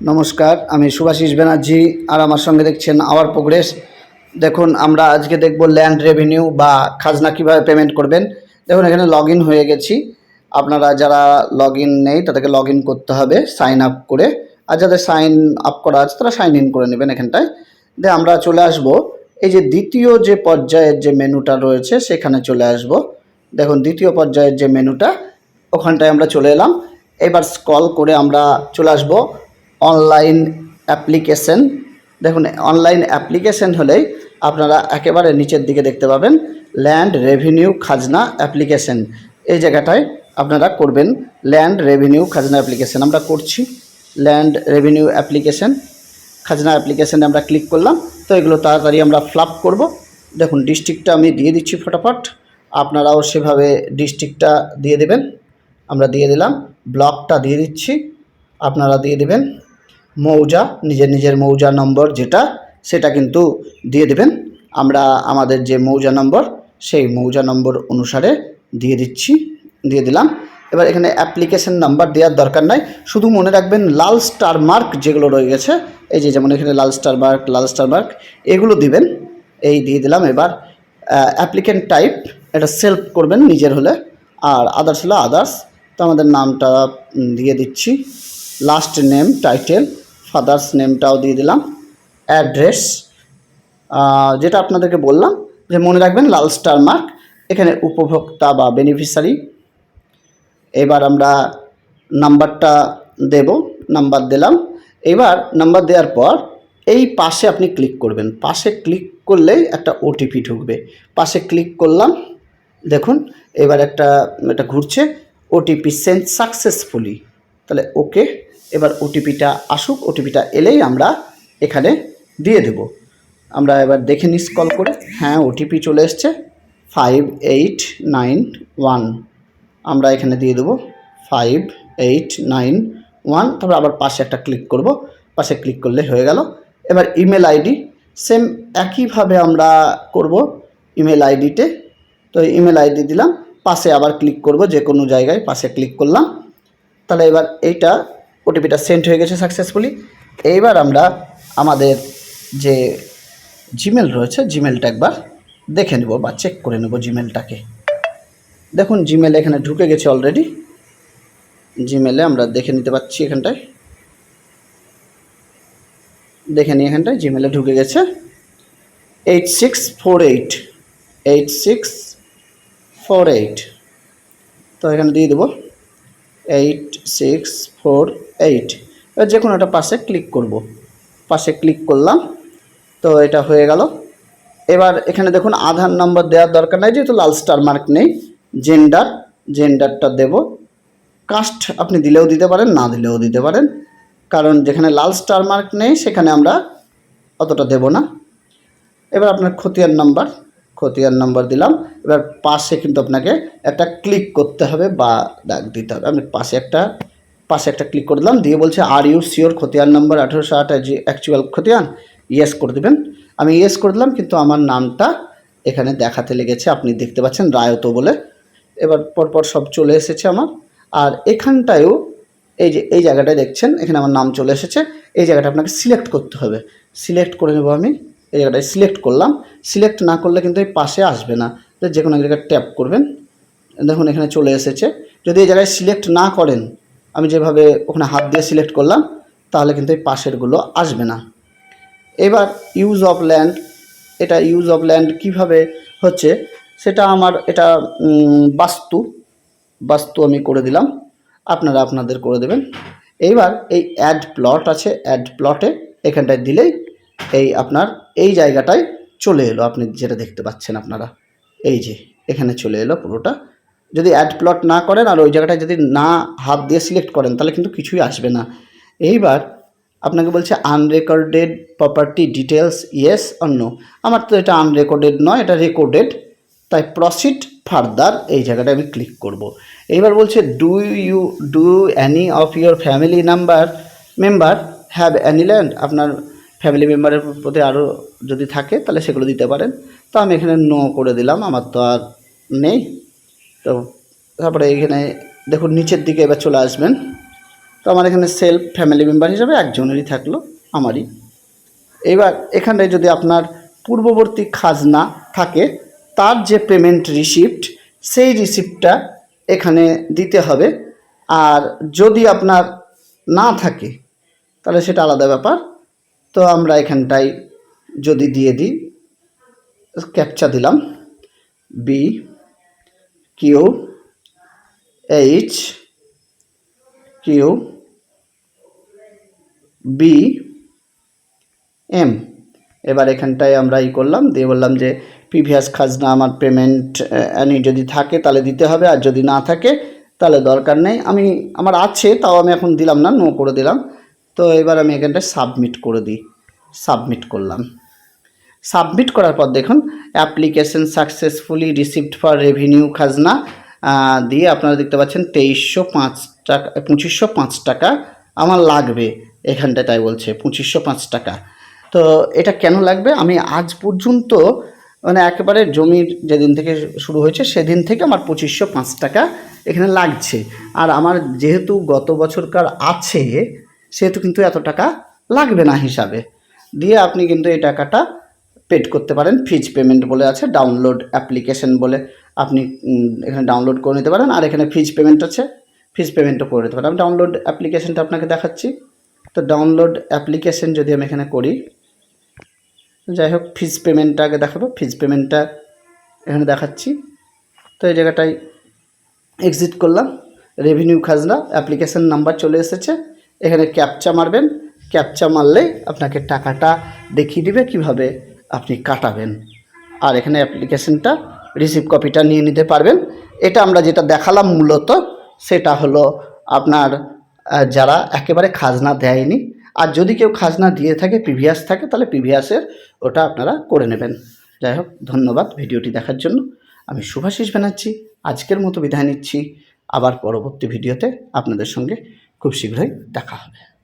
নমস্কার, আমি সুভাষিস ব্যানার্জি আর আমার সঙ্গে দেখছেন আওয়ার প্রোগ্রেস। দেখুন, আমরা আজকে দেখব ল্যান্ড রেভিনিউ বা খাজনা কীভাবে পেমেন্ট করবেন। দেখুন, এখানে লগ হয়ে গেছি। আপনারা যারা লগ নেই, তাদেরকে লগ করতে হবে, সাইন আপ করে। আর যাদের সাইন আপ করা আছে, তারা সাইন ইন করে নেবেন এখানটায়। দিয়ে আমরা চলে আসব। এই যে দ্বিতীয় যে পর্যায়ের যে মেনুটা রয়েছে, সেখানে চলে আসব। দেখুন, দ্বিতীয় পর্যায়ের যে মেনুটা, ওখানটায় আমরা চলে এলাম। এবার স্কল করে আমরা চলে আসব। অনলাইন অ্যাপ্লিকেশন দেখুন অনলাইন অ্যাপ্লিকেশন হলেই আপনারা একেবারে নিচের দিকে দেখতে পাবেন ল্যান্ড রেভিনিউ খাজনা অ্যাপ্লিকেশন এই জায়গাটায় আপনারা করবেন ল্যান্ড রেভিনিউ খাজনা অ্যাপ্লিকেশন আমরা করছি ল্যান্ড রেভিনিউ অ্যাপ্লিকেশন খাজনা অ্যাপ্লিকেশানে আমরা ক্লিক করলাম, তো এগুলো তাড়াতাড়ি আমরা ফ্লাপ করব। দেখুন ডিস্ট্রিক্টটা আমি দিয়ে দিচ্ছি ফটাফট। আপনারাও সেভাবে ডিস্ট্রিক্টটা দিয়ে দেবেন। আমরা দিয়ে দিলাম ব্লকটা দিয়ে দিচ্ছি। আপনারা দিয়ে দেবেন। মৌজা, নিজের নিজের মৌজা নম্বর যেটা, সেটা কিন্তু দিয়ে দেবেন। আমরা আমাদের যে মৌজা নম্বর, সেই মৌজা নম্বর অনুসারে দিয়ে দিচ্ছি, দিয়ে দিলাম। এবার এখানে অ্যাপ্লিকেশন নাম্বার দেওয়ার দরকার নাই। শুধু মনে রাখবেন লাল স্টার মার্ক যেগুলো রয়ে গেছে এই যে যেমন এখানে লাল স্টার মার্ক লাল স্টার মার্ক এগুলো দিবেন। এই দিয়ে দিলাম এবার অ্যাপ্লিকেন্ট টাইপ এটা সেলফ করবেন নিজের হলে। আর আদার্স হলে আদার্স তো আমাদের নামটা দিয়ে দিচ্ছি। লাস্ট নেম টাইটেল ফাদার্স নেমটাও দিয়ে দিলাম, অ্যাড্রেস যেটা আপনাদেরকে বললাম, যে মনে রাখবেন লাল স্টার মার্ক, এখানে উপভোক্তা বা বেনিফিশিয়ারি এবার আমরা নাম্বারটা দেব, নাম্বার দিলাম। এবার নাম্বার দেওয়ার পর এই পাশে আপনি ক্লিক করবেন। পাশে ক্লিক করলেই একটা ওটিপি ঢুকবে। পাশে ক্লিক করলাম, দেখুন, এবার একটা, এটা ঘুরছে ওটিপি সেন্ড সাকসেসফুলি তাহলে ওকে এবার ওটিপিটা আসুক ওটিপিটা এলেই আমরা এখানে দিয়ে দেব। আমরা এবার দেখে নিস কল করে। হ্যাঁ ওটিপি চলে এসছে। ফাইভ এইট নাইন ওয়ান আমরা এখানে দিয়ে দেবো। ফাইভ এইট নাইন ওয়ান তারপর আবার পাশে একটা ক্লিক করব। পাশে ক্লিক করলে হয়ে গেল। এবার ইমেল আইডি সেম একইভাবে আমরা করব ইমেল আইডিতে তো। ইমেল আইডি দিলাম। পাশে আবার ক্লিক করব। যে কোনো জায়গায় পাশে ক্লিক করলাম। তাহলে এবার এইটা ওটিপিটা সেন্ড হয়ে গেছে সাকসেসফুলি এইবার আমরা আমাদের যে জিমেল রয়েছে জিমেলটা একবার দেখে নেব বা চেক করে নেব জিমেলটাকে দেখুন জিমেল এখানে ঢুকে গেছে অলরেডি জিমেলে আমরা দেখে নিতে পাচ্ছি এখানটায়। দেখে নিই এখানটায় জিমেলে ঢুকে গেছে। Eight six four eight eight six four eight তো এখানে দিয়ে দেবো। এইট সিক্স ফোর এইট এবার যে কোনো একটা পাশে ক্লিক করব। পাশে ক্লিক করলাম, তো এটা হয়ে গেল। এবার এখানে দেখুন আধার নম্বর দেওয়ার দরকার নাই, যেহেতু লাল স্টার মার্ক নেই। জেন্ডার জেন্ডারটা দেব। কাস্ট আপনি দিলেও দিতে পারেন, না দিলেও দিতে পারেন। কারণ যেখানে লাল স্টার মার্ক নেই, সেখানে আমরা অতটা দেব না। এবার আপনার খতিয়ান নাম্বার খতিয়ান নাম্বার দিলাম। এবার পাশে কিন্তু আপনাকে একটা ক্লিক করতে হবে বা ডাক দিতে হবে। আমি পাশে একটা পাশে একটা ক্লিক করে দিলাম। দিয়ে বলছে আর ইউ সিওর খতিয়ান নাম্বার আঠেরোশো আট অ্যাকচুয়াল খতিয়ান? ইয়েস করে দেবেন। আমি ইয়েস করে দিলাম, কিন্তু আমার নামটা এখানে দেখাতে লেগেছে। আপনি দেখতে পাচ্ছেন রায়ত বলে। এবার পরপর সব চলে এসেছে আমার। আর এখানটায়ও এই যে, এই জায়গাটায় দেখছেন, এখানে আমার নাম চলে এসেছে। এই জায়গাটা আপনাকে সিলেক্ট করতে হবে। সিলেক্ট করে নেব আমি। এই জায়গাটায় সিলেক্ট করলাম। সিলেক্ট না করলে কিন্তু এই পাশে আসবে না। যে কোনো জায়গায় ট্যাপ করবেন। দেখুন এখানে চলে এসেছে। যদি এই জায়গায় সিলেক্ট না করেন, আমি যেভাবে ওখানে হাত দিয়ে সিলেক্ট করলাম, তাহলে কিন্তু এই পাশেরগুলো আসবে না। এবার ইউজ অফ ল্যান্ড এটা ইউজ অফ ল্যান্ড কীভাবে হচ্ছে? সেটা আমার এটা বাস্তু। বাস্তু আমি করে দিলাম। আপনারা আপনাদের করে দেবেন। এইবার এই অ্যাড প্লট আছে। অ্যাড প্লটে এখানটায় দিলেই এই আপনার, এই জায়গাটায় চলে এলো। আপনি যেটা দেখতে পাচ্ছেন আপনারা, এই যে এখানে চলে এলো পুরোটা। যদি অ্যাড প্লট না করেন আর ওই জায়গাটায় যদি না হাত দিয়ে সিলেক্ট করেন, তাহলে কিন্তু কিছুই আসবে না। এইবার আপনাকে বলছে আনরেকর্ডেড প্রপার্টি ডিটেলস ইয়েস অন্য আমার তো এটা আনরেকর্ডেড নয়, এটা রেকর্ডেড তাই প্রসিড ফার্দার এই জায়গাটা আমি ক্লিক করব। এইবার বলছে do you do any of your family number member have any land আপনার ফ্যামিলি মেম্বারের প্রতি আরও যদি থাকে, তাহলে সেগুলো দিতে পারেন। তো আমি এখানে নো করে দিলাম, আমার তো আর নেই। তো তারপরে এখানে দেখুন, নিচের দিকে এবার চলে আসবেন। তো আমার এখানে সেলফ ফ্যামিলি মেম্বার হিসাবে একজনেরই থাকল, আমারই। এবার এখানে যদি আপনার পূর্ববর্তী খাজনা থাকে, তার যে পেমেন্ট রিসিপ্ট সেই রিসিপ্টটা এখানে দিতে হবে। আর যদি আপনার না থাকে, তাহলে সেটা আলাদা ব্যাপার। তো আমরা এখানটায় যদি দিয়ে দিই ক্যাপচা দিলাম B Q H Q B M এবার এখানটায় আমরা ই করলাম, দিয়ে বললাম যে প্রিভিয়াস খাজনা আমার পেমেন্ট আনি যদি থাকে তাহলে দিতে হবে, আর যদি না থাকে তাহলে দরকার নেই। আমি, আমার আছে, তাও আমি এখন দিলাম না নো করে দিলাম। তো এবার আমি এখানটায় সাবমিট করে দিই। সাবমিট করলাম। সাবমিট করার পর দেখুন, application successfully received for revenue খাজনা দিয়ে আপনারা দেখতে পাচ্ছেন তেইশশো পাঁচ টাকা, পঁচিশশো পাঁচ টাকা আমার লাগবে এখানটায়, তাই বলছে, পঁচিশশো পাঁচ টাকা। তো এটা কেন লাগবে? আমি আজ পর্যন্ত মানে একেবারে জমির যেদিন থেকে শুরু হয়েছে, সেদিন থেকে আমার পঁচিশশো পাঁচ টাকা এখানে লাগছে। আর আমার যেহেতু গত বছরকার আছে সেহেতু কিন্তু এত টাকা লাগবে না হিসাবে। দিয়ে আপনি কিন্তু এই টাকাটা পেড করতে পারেন। ফিজ পেমেন্ট বলে আছে ডাউনলোড অ্যাপ্লিকেশন বলে আপনি এখানে ডাউনলোড করে নিতে পারেন। আর এখানে ফিজ পেমেন্ট আছে ফিজ পেমেন্টও করে নিতে পারেন। আমি ডাউনলোড অ্যাপ্লিকেশনটা আপনাকে দেখাচ্ছি। তো ডাউনলোড অ্যাপ্লিকেশন যদি আমি এখানে করি, যাই হোক ফিজ পেমেন্টটা আগে দেখাবো। ফিজ পেমেন্টটা এখানে দেখাচ্ছি। তো এই জায়গাটায় এক্সিট করলাম। রেভিনিউ খাজনা অ্যাপ্লিকেশন নাম্বার চলে এসেছে। এখানে ক্যাপচা মারবেন। ক্যাপচা মারলেই আপনাকে টাকাটা দেখিয়ে দিবে কীভাবে আপনি কাটাবেন। আর এখানে অ্যাপ্লিকেশনটা রিসিভ কপিটা নিয়ে নিতে পারবেন। এটা আমরা যেটা দেখালাম মূলত, সেটা হলো আপনার যারা একেবারে খাজনা দেয়নি। আর যদি কেউ খাজনা দিয়ে থাকে, প্রিভিয়াস থাকে, তাহলে প্রিভিয়াসের ওটা আপনারা করে নেবেন। যাই হোক, ধন্যবাদ ভিডিওটি দেখার জন্য। আমি শুভাশিস ব্যানার্জি, আজকের মতো বিদায় নিচ্ছি। আবার পরবর্তী ভিডিওতে আপনাদের সঙ্গে খুব শীঘ্রই দেখা হবে।